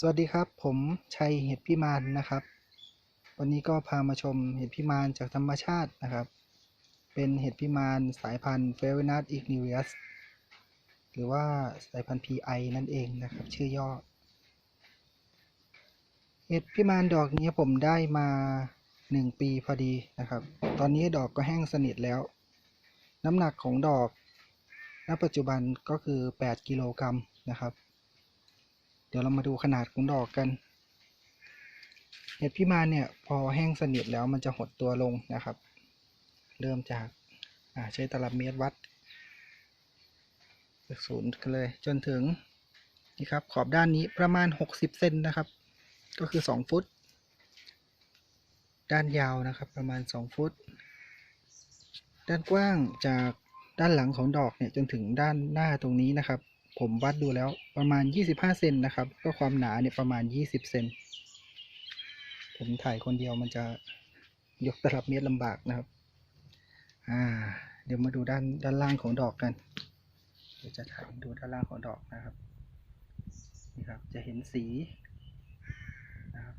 สวัสดีครับผมชัยเห็ดพิมานนะครับ วันนี้ก็พามาชมเห็ดพิมานจากธรรมชาตินะครับ เป็นเห็ดพิมานสายพันธุ์ f a v o n a s ignius หรือว่าสายพันธุ์ PI นั่นเองนะครับ ชื่อย่อ เห็ดพิมานดอกนี้ผมได้มา 1 ปีพอดีนะครับ ตอนนี้ดอกก็แห้งสนิทแล้ว น้ำหนักของดอก ณปัจจุบันก็คือ 8 กิโลกรัมนะครับ ดี๋ยวเรามาดูขนาดของดอกกันเห็ดพิมานเนี่ยพอแห้งสนิทแล้วมันจะหดตัวลงนะครับ เริ่มจากใช้ตลับเมตรวัดจากศูนย์กันเลยจนถึงนี่ครับขอบด้านนี้ประมาณ 60 เซนนะครับ ก็คือ 2 ฟุต ด้านยาวนะครับประมาณ 2 ฟุต ด้านกว้างจากด้านหลังของดอกเนี่ยจนถึงด้านหน้าตรงนี้นะครับ ผมวัดดูแล้วประมาณ 25 เซนนะครับ ก็ความหนาเนี่ยประมาณ 20 เซน ผมถ่ายคนเดียวมันจะยกตลับเมตรลำบากนะครับ อ่า เดี๋ยวมาดูด้านด้านล่างของดอกกัน เดี๋ยวจะถ่ายดูด้านล่างของดอกนะครับ นี่ครับ จะเห็นสีนะครับ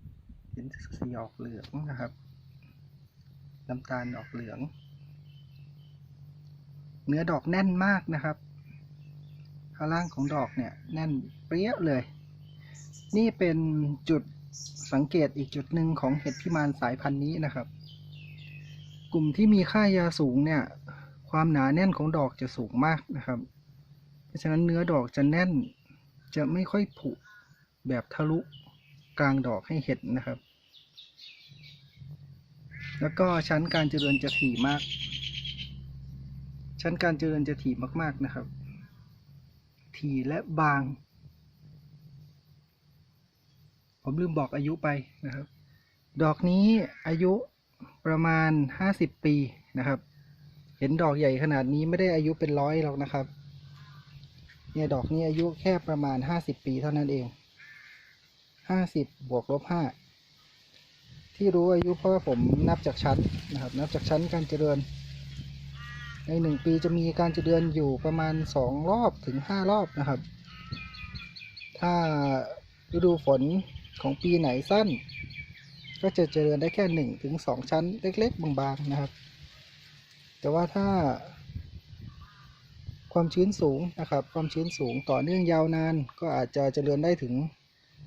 เห็นสีออกเหลืองนะครับ น้ำตาลออกเหลือง เนื้อดอกแน่นมากนะครับ ข้างล่างของดอกเนี่ยแน่นเปรี้ยเลย นี่เป็นจุดสังเกตอีกจุดหนึ่งของเห็ดพิมานสายพันธุ์นี้นะครับ กลุ่มที่มีค่ายาสูงเนี่ย ความหนาแน่นของดอกจะสูงมากนะครับ เพราะฉะนั้นเนื้อดอกจะแน่นจะไม่ค่อยผุแบบทะลุกลางดอกให้เห็นนะครับ แล้วก็ชั้นการเจริญจะถี่มาก ชั้นการเจริญจะถี่มากๆนะครับ ถี่และบาง ผมลืมบอกอายุไปนะครับ ดอกนี้อายุประมาณ 50 ปีนะครับ เห็นดอกใหญ่ขนาดนี้ไม่ได้อายุเป็นร้อยหรอกนะครับ เนี่ยดอกนี้อายุแค่ประมาณ 50 ปีเท่านั้นเอง 50 บวกลบ 5 ที่รู้อายุเพราะว่าผมนับจากชั้นนะครับ นับจากชั้นการเจริญ ในหนึ่งปีจะมีการเจริญอยู่ประมาณสองรอบถึงห้ารอบนะครับ ถ้าฤดูฝนของปีไหนสั้น ก็จะเจริญได้แค่หนึ่งถึงสองชั้นเล็ก ๆ บางๆนะครับ แต่ว่าถ้า ความชื้นสูงนะครับ ความชื้นสูงต่อเนื่องยาวนาน ก็อาจจะเจริญได้ถึง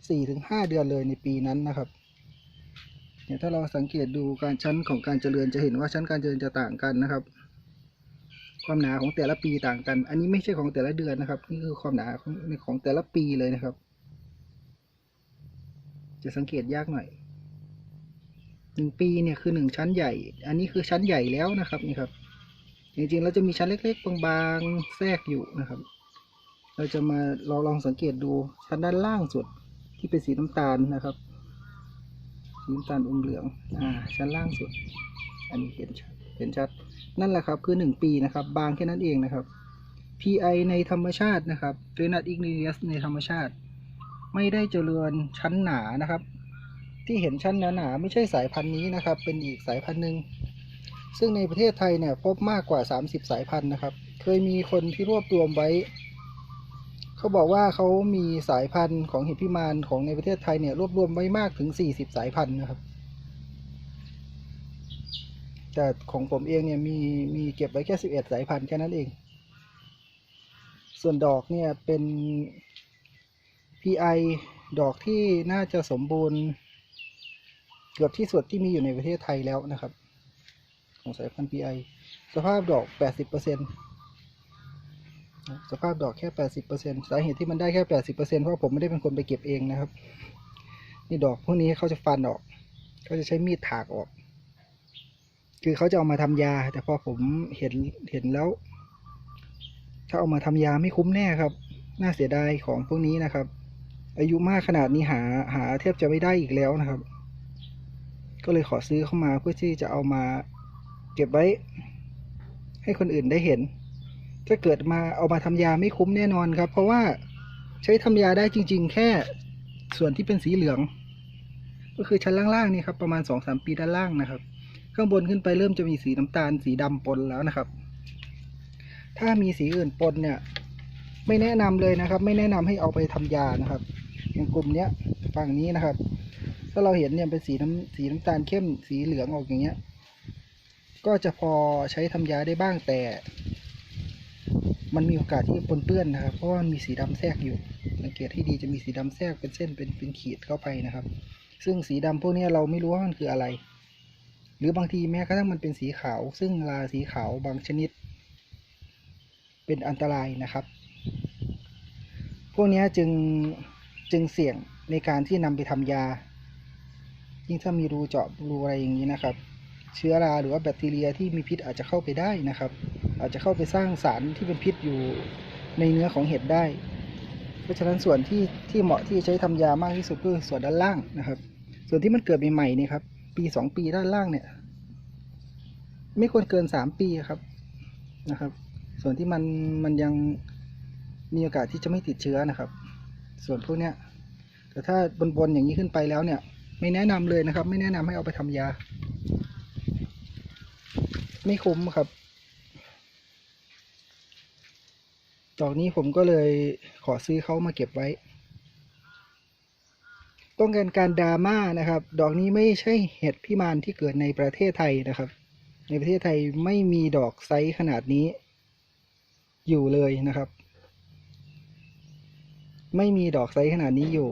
สี่ถึงห้าเดือนเลยในปีนั้นนะครับเนี่ยถ้าเราสังเกตดูการชั้นของการเจริญจะเห็นว่าชั้นการเจริญจะต่างกันนะครับ ความหนาของแต่ละปีต่างกัน อันนี้ไม่ใช่ของแต่ละเดือนนะครับ นี่คือความหนาของของแต่ละปีเลยนะครับ จะสังเกตยากหน่อยหนึ่งปีเนี่ยคือหนึ่งชั้นใหญ่ อันนี้คือชั้นใหญ่แล้วนะครับนี่ครับจริงๆเราจะมีชั้นเล็กๆบางๆแทรกอยู่นะครับ เราจะมาลองลองสังเกตดูชั้นด้านล่างสุดที่เป็นสีน้ำตาลนะครับสีน้ำตาลอมเหลือง อ่า ชั้นล่างสุด อันนี้เห็นชัดเห็นชัด นั่นแหละครับคือ 1 ปีนะครับ บางแค่นั้นเองนะครับ PI ในธรรมชาตินะครับ f e n a t ignius ในธรรมชาติ ไม่ได้เจริญชั้นหนานะครับ ที่เห็นชั้นหนาๆไม่ใช่สายพันธุ์นี้นะครับ เป็นอีกสายพันธุ์หนึ่งซึ่งในประเทศไทยเนี่ยพบมากกว่า 30 สายพันธุ์นะครับ เคยมีคนที่รวบรวมไว้ เขาบอกว่าเขามีสายพันธุ์ของเห็ดพิมานของในประเทศไทยเนี่ยรวบรวมไว้มากถึง 40 สายพันธุ์นะครับ แต่ของผมเองเนี่ยมีมีเก็บไว้แค่11สายพันธุ์แค่นั้นเอง ส่วนดอกเนี่ยเป็น PI ดอกที่น่าจะสมบูรณ์ เกือบที่สุดที่มีอยู่ในประเทศไทยแล้วนะครับ ของสายพันธุ์ PI สภาพดอก 80%สภาพดอกแค่ 80%สาเหตุที่มันได้แค่ 80%เพราะผมไม่ได้เป็นคนไปเก็บเองนะครับ นี่ดอกพวกนี้เขาจะฟันออก เขาจะใช้มีดถากออก คือเขาจะเอามาทำยา แต่พอผมเห็นเห็นแล้ว ถ้าเอามาทำยาไม่คุ้มแน่ครับ น่าเสียดายของพวกนี้นะครับ อายุมากขนาดนี้หาหาแทบจะไม่ได้อีกแล้วนะครับ ก็เลยขอซื้อเข้ามาเพื่อที่จะเอามาเก็บไว้ ให้คนอื่นได้เห็น ถ้าเกิดมาเอามาทำยาไม่คุ้มแน่นอนครับ เพราะว่าใช้ทำยาได้จริง ๆ แค่ส่วนที่เป็นสีเหลือง ก็คือชั้นล่างๆนี่ครับประมาณสองสามปีด้านล่างนะครับ ข้างบนขึ้นไปเริ่มจะมีสีน้ำตาลสีดำปนแล้วนะครับ ถ้ามีสีอื่นปนเนี่ย ไม่แนะนำเลยนะครับ ไม่แนะนำให้เอาไปทำยานะครับ อย่างกลุ่มเนี้ยฝั่งนี้นะครับ ถ้าเราเห็นเนี่ยเป็นสีน้ำสีน้ำตาลเข้มสีเหลืองออกอย่างเงี้ย ก็จะพอใช้ทำยาได้บ้างแต่ มันมีโอกาสที่จะปนเปื้อนนะครับ เพราะว่ามันมีสีดำแทรกอยู่ สังเกตให้ดีจะมีสีดำแทรกเป็นเส้นเป็นเป็นขีดเข้าไปนะครับ ซึ่งสีดำพวกนี้เราไม่รู้ว่ามันคืออะไร หรือบางทีแม้กระทั่งมันเป็นสีขาว ซึ่งลาสีขาวบางชนิด เป็นอันตรายนะครับ พวกนี้จึงจึงเสี่ยงในการที่นำไปทำยา ยิ่งถ้ามีรูเจาะรูอะไรอย่างนี้นะครับ เชื้อราหรือว่าแบคทีเรียที่มีพิษอาจจะเข้าไปได้นะครับ อาจจะเข้าไปสร้างสารที่เป็นพิษอยู่ในเนื้อของเห็ดได้ เพราะฉะนั้นส่วนที่ที่เหมาะที่จะใช้ทำยามากที่สุดคือส่วนด้านล่างนะครับ ส่วนที่มันเกิดใหม่ๆนี่ครับ ปีสองปีด้านล่างเนี่ย ไม่ควรเกินสามปีครับนะครับ ส่วนที่มันมันยังมีโอกาสที่จะไม่ติดเชื้อนะครับ ส่วนพวกเนี้ยแต่ถ้าบนๆอย่างนี้ขึ้นไปแล้วเนี่ย ไม่แนะนำเลยนะครับ ไม่แนะนำให้เอาไปทำยา ไม่คุ้มครับดอกนี้ผมก็เลยขอซื้อเขามาเก็บไว้ ต้องการการดราม่านะครับ ดอกนี้ไม่ใช่เห็ดพิมานที่เกิดในประเทศไทยนะครับ ในประเทศไทยไม่มีดอกไซส์ขนาดนี้ อยู่เลยนะครับ ไม่มีดอกไซส์ขนาดนี้อยู่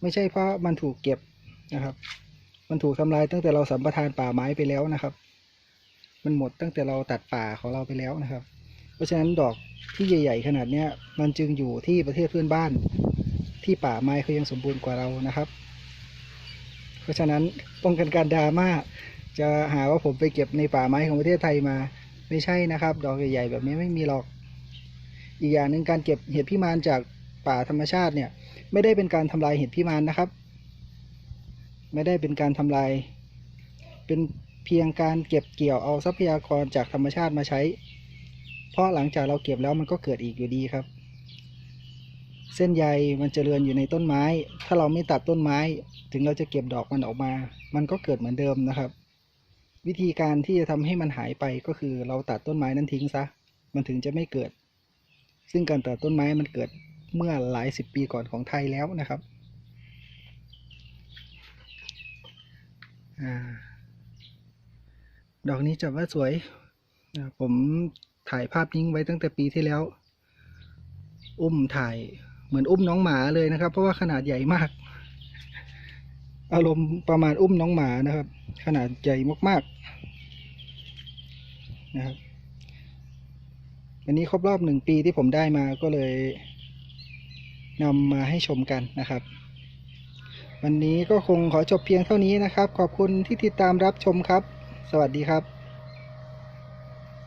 ไม่ใช่เพราะมันถูกเก็บนะครับ มันถูกทำลายตั้งแต่เราสัมปทานป่าไม้ไปแล้วนะครับ มันหมดตั้งแต่เราตัดป่าของเราไปแล้วนะครับ เพราะฉะนั้นดอกที่ใหญ่ ๆ ขนาดเนี้ย มันจึงอยู่ที่ประเทศเพื่อนบ้าน ที่ป่าไม้เขายังสมบูรณ์กว่าเรานะครับ เพราะฉะนั้นป้องกันการดราม่าจะหาว่าผมไปเก็บในป่าไม้ของประเทศไทยมา ไม่ใช่นะครับ ดอกใหญ่ๆแบบนี้ไม่มีหรอก อีกอย่างหนึ่งการเก็บเห็ดพิมานจากป่าธรรมชาติเนี่ย ไม่ได้เป็นการทำลายเห็ดพิมานนะครับ ไม่ได้เป็นการทำลาย เป็นเพียงการเก็บเกี่ยวเอาทรัพยากรจากธรรมชาติมาใช้ เพราะหลังจากเราเก็บแล้วมันก็เกิดอีกอยู่ดีครับ เส้นใยมันจเจริญอยู่ในต้นไม้ ถ้าเราไม่ตัดต้นไม้ ถึงเราจะเก็บดอกมันออกมา มันก็เกิดเหมือนเดิมนะครับ วิธีการที่จะทำให้มันหายไปก็คือเราตัดต้นไม้นั้นทิ้งซะ มันถึงจะไม่เกิด ซึ่งการตัดต้นไม้มันเกิดเมื่อหลายสิบปีก่อนของไทยแล้วนะครับอดอกนี้จับว่าสวย ผมถ่ายภาพนิ่งไว้ตั้งแต่ปีที่แล้ว อุ้มถ่าย เหมือนอุ้มน้องหมาเลยนะครับ เพราะว่าขนาดใหญ่มาก อารมณ์ประมาณอุ้มน้องหมานะครับ ขนาดใหญ่มากๆนะครับวันนี้ครบรอบหนึ่งปีที่ผมได้มาก็เลยนำมาให้ชมกันนะครับ วันนี้ก็คงขอจบเพียงเท่านี้นะครับ ขอบคุณที่ติดตามรับชมครับ สวัสดีครับ